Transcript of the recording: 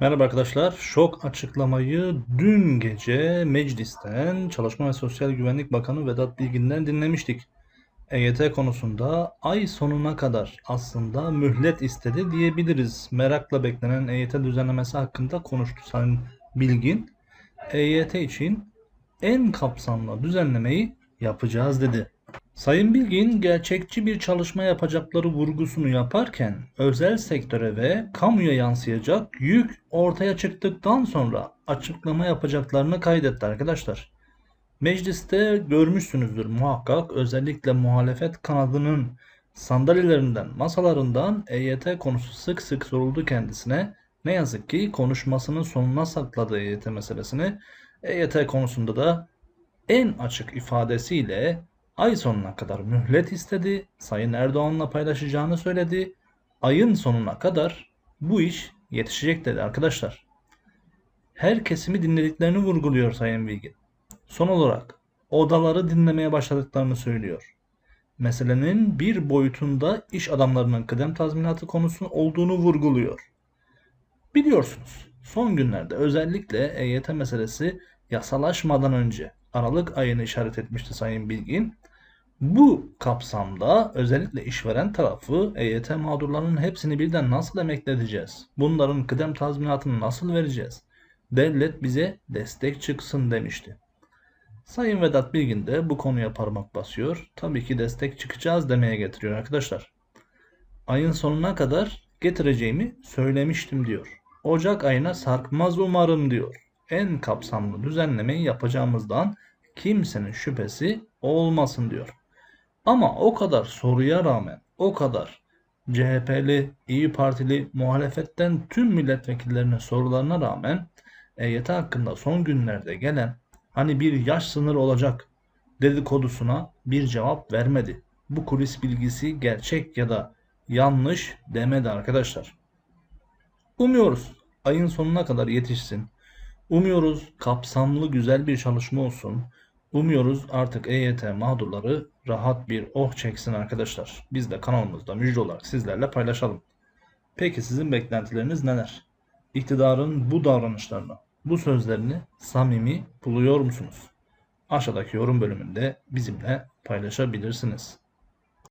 Merhaba arkadaşlar. Şok açıklamayı dün gece meclisten Çalışma ve Sosyal Güvenlik Bakanı Vedat Bilgin'den dinlemiştik. EYT konusunda ay sonuna kadar aslında mühlet istedi diyebiliriz. Merakla beklenen EYT düzenlemesi hakkında konuştu Sayın Bilgin. EYT için en kapsamlı düzenlemeyi yapacağız dedi. Sayın Bilgin gerçekçi bir çalışma yapacakları vurgusunu yaparken özel sektöre ve kamuya yansıyacak yük ortaya çıktıktan sonra açıklama yapacaklarını kaydetti arkadaşlar. Mecliste görmüşsünüzdür muhakkak özellikle muhalefet kanadının sandalyelerinden, masalarından EYT konusu sık sık soruldu kendisine. Ne yazık ki konuşmasının sonuna sakladı EYT meselesini. EYT konusunda da en açık ifadesiyle ay sonuna kadar mühlet istedi. Sayın Erdoğan'la paylaşacağını söyledi. Ayın sonuna kadar bu iş yetişecek dedi arkadaşlar. Her kesimi dinlediklerini vurguluyor Sayın Bilgin. Son olarak odaları dinlemeye başladıklarını söylüyor. Meselenin bir boyutunda iş adamlarının kıdem tazminatı konusu olduğunu vurguluyor. Biliyorsunuz son günlerde özellikle EYT meselesi yasalaşmadan önce Aralık ayını işaret etmişti Sayın Bilgin. Bu kapsamda özellikle işveren tarafı EYT mağdurlarının hepsini birden nasıl emekleteceğiz? Bunların kıdem tazminatını nasıl vereceğiz? Devlet bize destek çıksın demişti. Sayın Vedat Bilgin de bu konuya parmak basıyor. Tabii ki destek çıkacağız demeye getiriyor arkadaşlar. Ayın sonuna kadar getireceğimi söylemiştim diyor. Ocak ayına sarkmaz umarım diyor. En kapsamlı düzenlemeyi yapacağımızdan kimsenin şüphesi olmasın diyor. Ama o kadar soruya rağmen, o kadar CHP'li, İyi Partili, muhalefetten tüm milletvekillerinin sorularına rağmen EYT hakkında son günlerde gelen hani bir yaş sınırı olacak dedikodusuna bir cevap vermedi. Bu kulis bilgisi gerçek ya da yanlış demedi arkadaşlar. Umuyoruz ayın sonuna kadar yetişsin. Umuyoruz kapsamlı güzel bir çalışma olsun. Umuyoruz artık EYT mağdurları rahat bir oh çeksin arkadaşlar. Biz de kanalımızda müjde olarak sizlerle paylaşalım. Peki sizin beklentileriniz neler? İktidarın bu davranışlarını, bu sözlerini samimi buluyor musunuz? Aşağıdaki yorum bölümünde bizimle paylaşabilirsiniz.